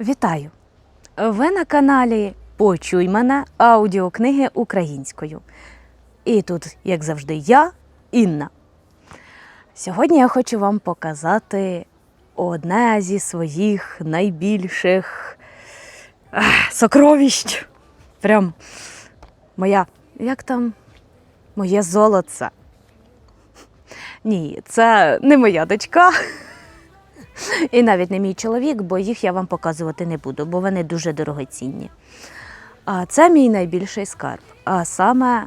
Вітаю! Ви на каналі Почуй мене аудіокниги українською. І тут, як завжди, я, Інна. Сьогодні я хочу вам показати одне зі своїх найбільших сокровищ. Прям моя, як там, моє золоце. Ні, це не моя дочка. І навіть не мій чоловік, бо їх я вам показувати не буду, бо вони дуже дорогоцінні. А це мій найбільший скарб, а саме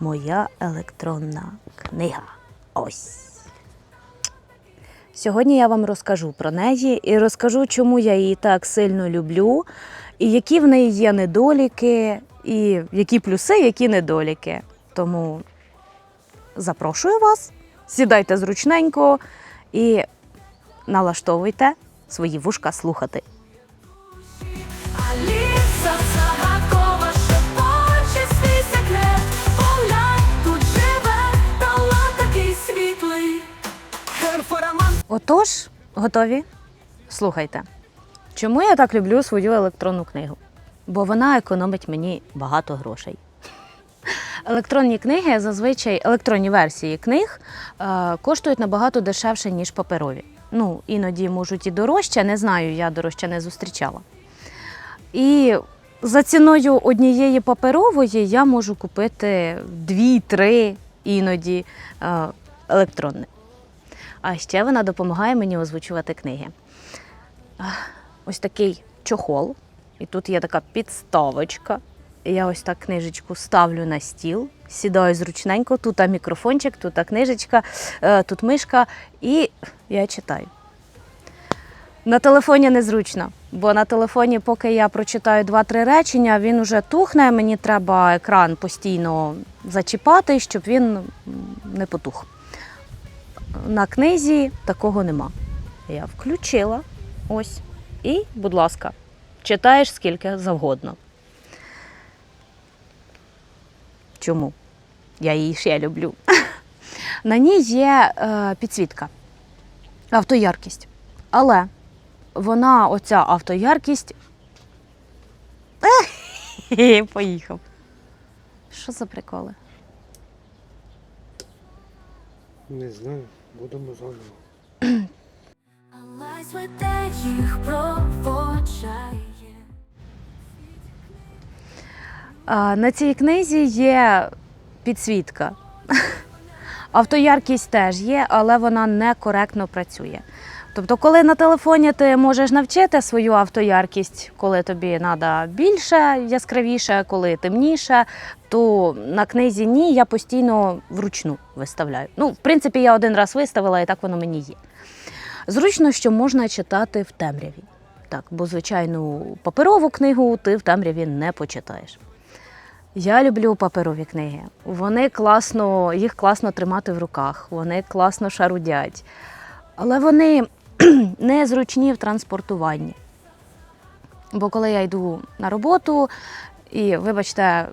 моя електронна книга. Ось. Сьогодні я вам розкажу про неї і розкажу, чому я її так сильно люблю, і які в неї є недоліки, і які плюси, які недоліки. Тому запрошую вас, сідайте зручненько і налаштовуйте свої вушка слухати. Отож, готові? Слухайте, чому я так люблю свою електронну книгу? Бо вона економить мені багато грошей. Електронні книги, зазвичай електронні версії книг е, коштують набагато дешевше, ніж паперові. Ну, іноді можуть і дорожче, не знаю, я дорожче не зустрічала. І за ціною однієї паперової я можу купити дві-три іноді е, електронних. А ще вона допомагає мені озвучувати книги. Ось такий чохол, і тут є така підставочка. Я ось так книжечку ставлю на стіл, сідаю зручненько, тут мікрофончик, тут книжечка, е, тут мишка, і я читаю. На телефоні незручно, бо на телефоні, поки я прочитаю два-три речення, він уже тухне, мені треба екран постійно зачіпати, щоб він не потух. На книзі такого нема. Я включила ось. І, будь ласка, читаєш скільки завгодно. Чому? Я її ще люблю. На ній є е, підсвітка, автояркість. Але вона, оця автояркість. Поїхав. Що за приколи? Не знаю, будемо заново. Проводжає. На цій книзі є підсвітка. Автояркість теж є, але вона некоректно працює. Тобто, коли на телефоні ти можеш навчити свою автояркість, коли тобі треба більше, яскравіше, коли темніше, то на книзі ні, я постійно вручну виставляю. Ну, в принципі, я один раз виставила, і так воно мені є. Зручно, що можна читати в темряві. Так, бо звичайну паперову книгу ти в темряві не почитаєш. Я люблю паперові книги. Вони класно, їх класно тримати в руках, вони класно шарудять. Але вони не зручні в транспортуванні. Бо коли я йду на роботу, і, вибачте,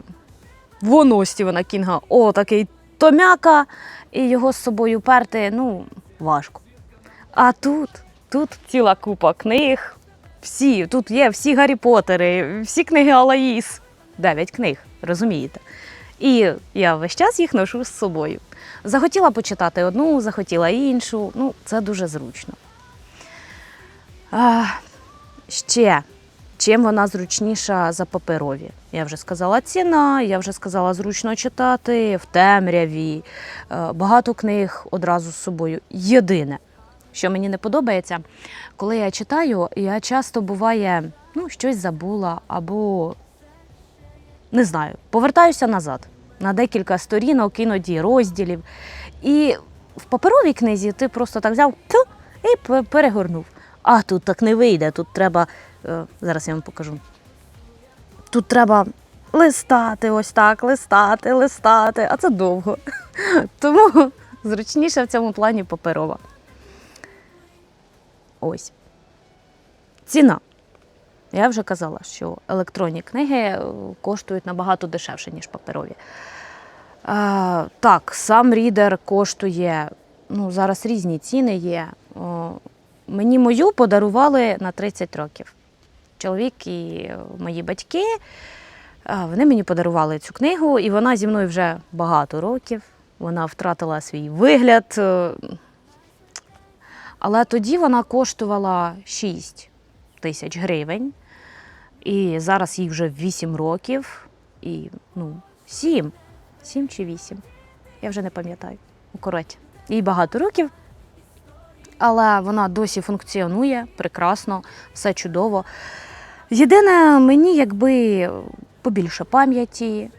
воно Стівена Кінга, о, такий томяка, і його з собою перти, ну, важко. А тут, тут ціла купа книг. Всі, тут є всі Гаррі Поттери, всі книги Алаїс. Дев'ять книг, розумієте? І я весь час їх ношу з собою. Захотіла почитати одну, захотіла іншу. Ну, це дуже зручно. А, ще, чим вона зручніша за паперові? Я вже сказала ціна, я вже сказала зручно читати, в темряві, е, багато книг одразу з собою. Єдине, що мені не подобається, коли я читаю, я часто буває, ну, щось забула або не знаю, повертаюся назад на декілька сторінок, іноді розділів. І в паперовій книзі ти просто так взяв і перегорнув. А тут так не вийде. Тут треба. е, Зараз я вам покажу. Тут треба листати ось так, листати, листати, а це довго. Тому зручніше в цьому плані паперова. Ось. Ціна. Я вже казала, що електронні книги е, коштують набагато дешевше, ніж паперові. А, так, сам рідер коштує, ну, зараз різні ціни є. О, мені мою подарували на 30 років. Чоловік і мої батьки. Вони мені подарували цю книгу, і вона зі мною вже багато років. Вона втратила свій вигляд. е, Але тоді вона коштувала 6 тисяч гривень. І зараз їй вже 8 років. І ну, 7. 7 чи 8. Я вже не пам'ятаю. Ну, коротше, їй багато років. Але вона досі функціонує прекрасно, все чудово. Єдине, мені якби побільше пам'яті,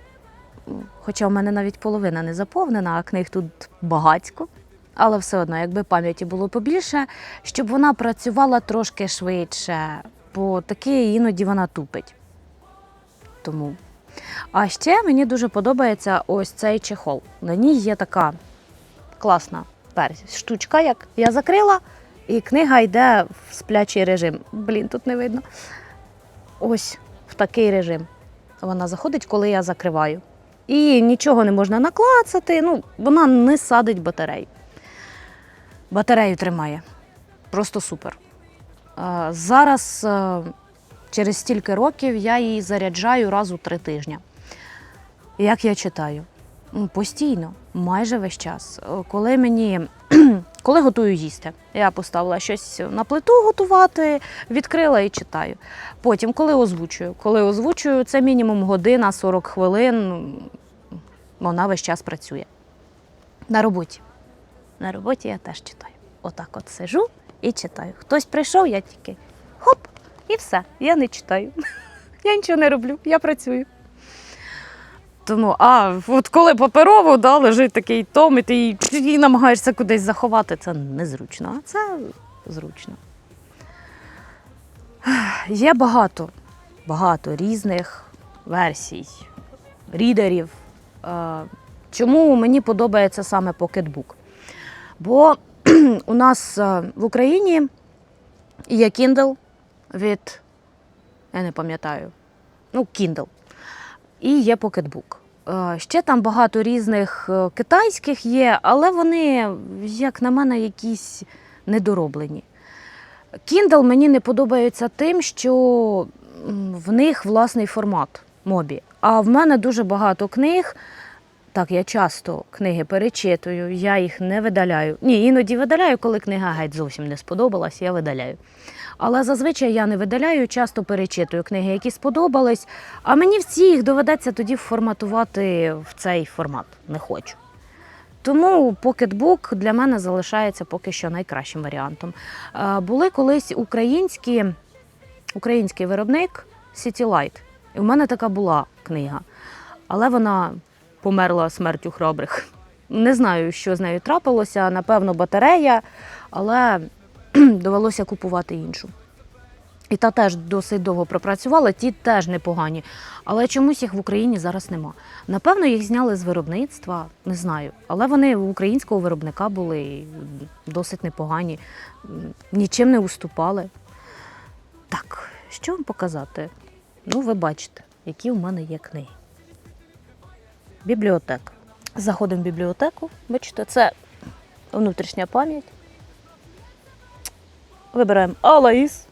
хоча в мене навіть половина не заповнена, а книг тут багатько. Але все одно, якби пам'яті було побільше, щоб вона працювала трошки швидше, бо таке іноді вона тупить. Тому. А ще мені дуже подобається ось цей чехол. На ній є така класна версія. Штучка, як я закрила, і книга йде в сплячий режим. Блін, тут не видно. Ось в такий режим. Вона заходить, коли я закриваю. І нічого не можна наклацати, ну, вона не садить батарею. Батарею тримає. Просто супер. Зараз, е, через стільки років, я її заряджаю раз у три тижні. Як я читаю? Постійно, майже весь час. Е, Коли мені коли готую їсти, я поставила щось на плиту готувати, відкрила і читаю. Потім, коли озвучую, коли озвучую, це мінімум година, 40 хвилин. Вона весь час працює. На роботі. На роботі я теж читаю. Отак от сижу і читаю. Хтось прийшов, я тільки хоп, і все. Я не читаю. Я нічого не роблю, я працюю. Тому, а от коли паперово да, лежить такий том, і ти її намагаєшся кудись заховати, це незручно, а це зручно. Є багато, багато різних версій, рідерів. Е, Чому мені подобається саме покетбук? Бо у нас е, в Україні є Kindle від, я не пам'ятаю, ну, Kindle і є покетбук. Е, Ще там багато різних е, китайських є, але вони, як на мене, якісь недороблені. Kindle мені не подобається тим, що в них власний формат мобі. А в мене дуже багато книг. Так, я часто книги перечитую, я їх не видаляю. Ні, іноді видаляю, коли книга геть зовсім не сподобалась, я видаляю. Але зазвичай я не видаляю, часто перечитую книги, які сподобались, а мені всі їх доведеться тоді форматувати в цей формат. Не хочу. Тому покетбук для мене залишається поки що найкращим варіантом. Е, Були колись українські, український виробник City Light. І в мене така була книга. Але вона померла смертю храбрих. Не знаю, що з нею трапилося. Напевно, батарея, але довелося купувати іншу. І та теж досить довго пропрацювала, ті теж непогані. Але чомусь їх в Україні зараз нема. Напевно, їх зняли з виробництва, не знаю. Але вони у українського виробника були досить непогані, нічим не уступали. Так, що вам показати? Ну, ви бачите, які в мене є книги. Бібліотека. Заходимо в бібліотеку. Бачите, це внутрішня пам'ять. Вибираємо Алаїс.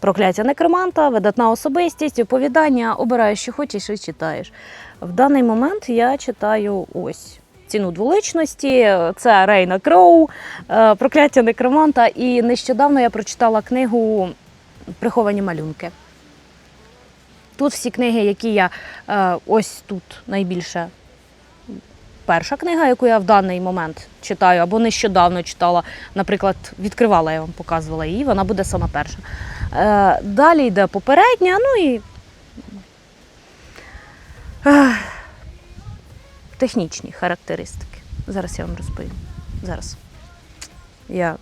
Прокляття некроманта, видатна особистість, оповідання, обираєш, що хочеш і читаєш. В даний момент я читаю ось ціну дволичності, це Рейна Кроу, е, прокляття некроманта. І нещодавно я прочитала книгу Приховані малюнки. Тут всі книги, які я е, ось тут найбільше. Перша книга, яку я в даний момент читаю, або нещодавно читала, наприклад, відкривала, я вам показувала її, вона буде сама перша. Е, далі йде попередня, ну і е, технічні характеристики. Зараз я вам розповім. Зараз. Я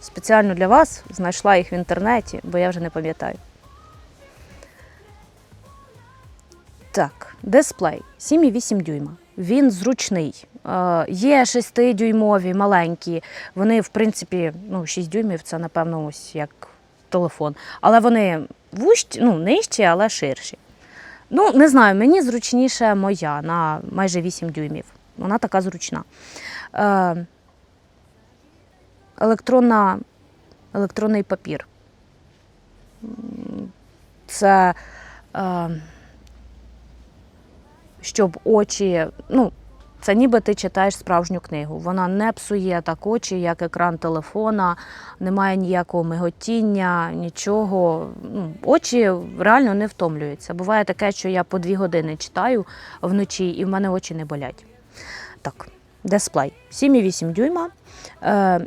спеціально для вас знайшла їх в інтернеті, бо я вже не пам'ятаю. Так, дисплей 7,8 дюйма. Він зручний. Е, Є 6-дюймові маленькі. Вони, в принципі, ну, 6 дюймів це, напевно, ось як телефон. Але вони вущі, ну, нижчі, але ширші. Ну, не знаю, мені зручніше моя на майже 8 дюймів. Вона така зручна. Е, електронна, електронний папір. Це е, щоб очі, ну, це ніби ти читаєш справжню книгу. Вона не псує так очі, як екран телефона, немає ніякого миготіння, нічого. Ну, очі реально не втомлюються. Буває таке, що я по дві години читаю вночі, і в мене очі не болять. Так, дисплей 7,8 дюйма. Е,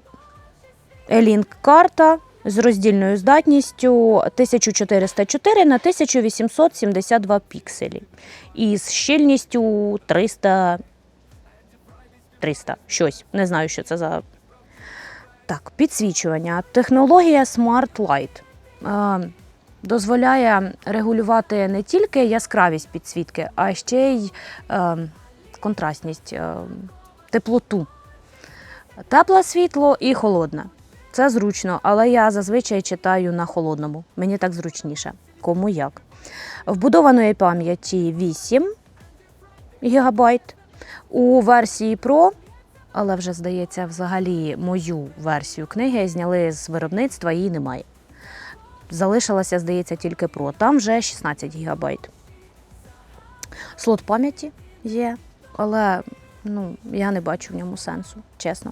E-Link карта з роздільною здатністю 1404 на 1872 пікселі і з щільністю 300 300 щось. Не знаю, що це за. Так, підсвічування. Технологія Smart Light е, дозволяє регулювати не тільки яскравість підсвітки, а ще й е, контрастність, е, теплоту. Тепле світло і холодне. Це зручно, але я зазвичай читаю на холодному. Мені так зручніше. Кому як. Вбудованої пам'яті 8 ГБ. У версії Pro, але вже здається, взагалі мою версію книги зняли з виробництва, її немає. Залишилася, здається, тільки Pro. Там вже 16 ГБ. Слот пам'яті є, але ну, я не бачу в ньому сенсу, чесно.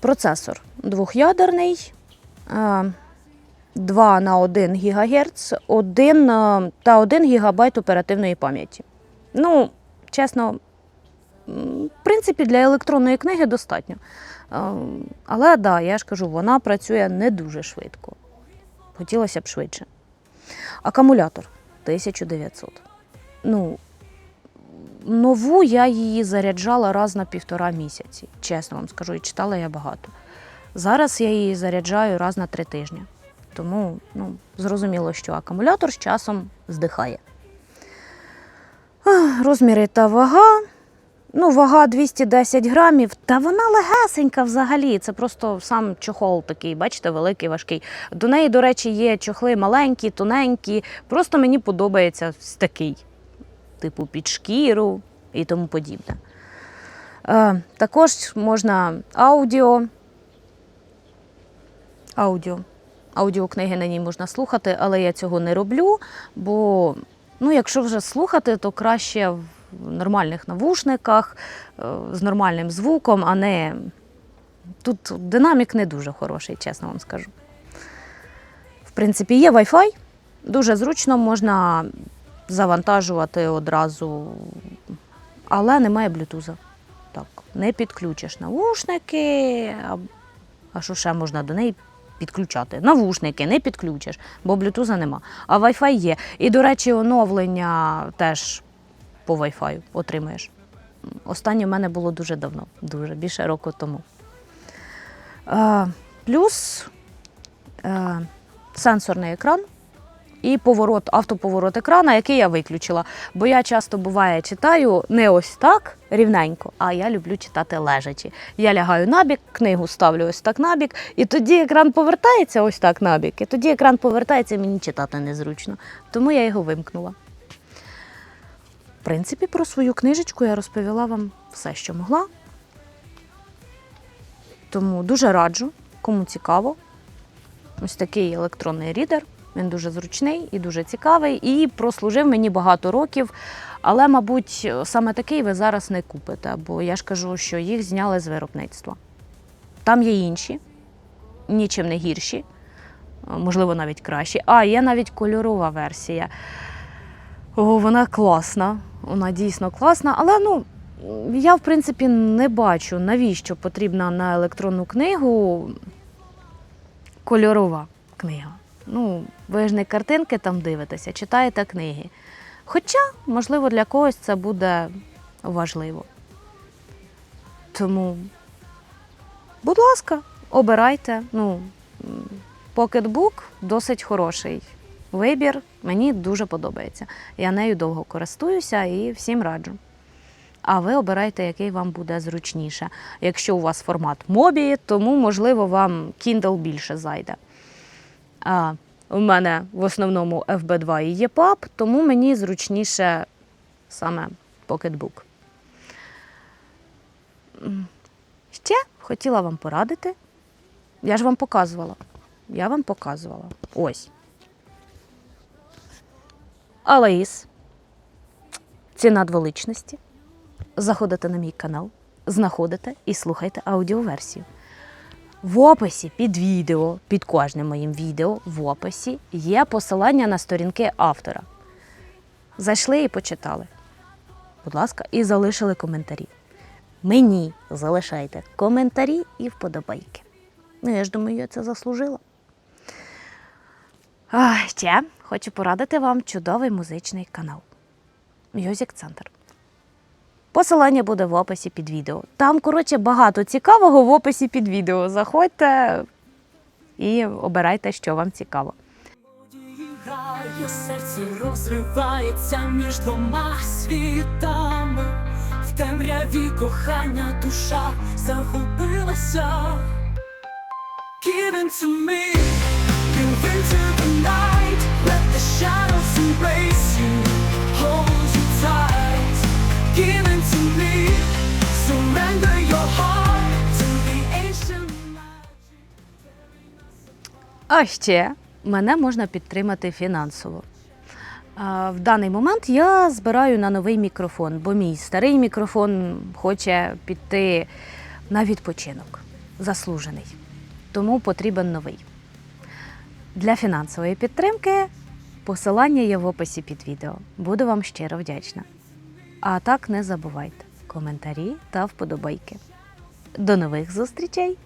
Процесор двох'ядерний, е, 2 на 1 ГГц, 1 е, та 1 ГБ оперативної пам'яті. Ну, чесно, в принципі, для електронної книги достатньо. Е, Але да, я ж кажу, вона працює не дуже швидко. Хотілося б швидше. Акумулятор 1900. Ну, нову я її заряджала раз на півтора місяці, чесно вам скажу, і читала я багато. Зараз я її заряджаю раз на три тижні. Тому ну, зрозуміло, що акумулятор з часом здихає. Розміри та вага. Ну, вага 210 грамів, та вона легесенька взагалі. Це просто сам чохол такий, бачите, великий, важкий. До неї, до речі, є чохли маленькі, тоненькі. Просто мені подобається такий, типу під шкіру і тому подібне. Е, також можна аудіо. Аудіо. Аудіокниги на ній можна слухати, але я цього не роблю, бо ну, якщо вже слухати, то краще в нормальних навушниках е, з нормальним звуком, а не тут динамік не дуже хороший, чесно вам скажу. В принципі, є Wi-Fi, дуже зручно можна завантажувати одразу, але немає блютуза. Так, не підключиш навушники, а, а що ще можна до неї підключати? Навушники не підключиш, бо блютуза нема. А Wi-Fi є. І, до речі, оновлення теж по Wi-Fi отримаєш. Останнє в мене було дуже давно, дуже більше року тому. Е, плюс е, сенсорний екран і поворот, автоповорот екрана, який я виключила. Бо я часто буває читаю не ось так рівненько, а я люблю читати лежачи. Я лягаю набік, книгу ставлю ось так набік, і тоді екран повертається ось так набік, і тоді екран повертається, і мені читати незручно. Тому я його вимкнула. В принципі, про свою книжечку я розповіла вам все, що могла. Тому дуже раджу, кому цікаво. Ось такий електронний рідер. Він дуже зручний і дуже цікавий, і прослужив мені багато років. Але, мабуть, саме такий ви зараз не купите, бо я ж кажу, що їх зняли з виробництва. Там є інші, нічим не гірші, можливо, навіть кращі. А, є навіть кольорова версія. О, вона класна, вона дійсно класна, але ну. Я, в принципі, не бачу, навіщо потрібна на електронну книгу кольорова книга. Ну, ви ж не картинки там дивитеся, читаєте книги. Хоча, можливо, для когось це буде важливо. Тому, будь ласка, обирайте. Ну, Pocketbook досить хороший вибір. Мені дуже подобається. Я нею довго користуюся і всім раджу. А ви обирайте, який вам буде зручніше. Якщо у вас формат мобі, тому, можливо, вам Kindle більше зайде. А у мене в основному FB2 і EPUB, тому мені зручніше саме Pocketbook. Ще хотіла вам порадити Я ж вам показувала. Я вам показувала. Ось. Алаїс. Ціна дволичності. Заходите на мій канал, знаходите і слухайте аудіоверсію. В описі під відео, під кожним моїм відео, в описі є посилання на сторінки автора. Зайшли і почитали. Будь ласка, і залишили коментарі. Мені залишайте коментарі і вподобайки. Ну, я ж думаю, я це заслужила. А, ще хочу порадити вам чудовий музичний канал Music Center. Посилання буде в описі під відео. Там, коротше, багато цікавого в описі під відео. Заходьте і обирайте, що вам цікаво. Грає, серце розривається між двома світами. В темряві кохання душа загубилася. Give in to me, give into the night. Let the shadows embrace you, А ще мене можна підтримати фінансово. В даний момент я збираю на новий мікрофон, бо мій старий мікрофон хоче піти на відпочинок, заслужений. Тому потрібен новий. Для фінансової підтримки посилання є в описі під відео. Буду вам щиро вдячна. А так не забувайте коментарі та вподобайки. До нових зустрічей!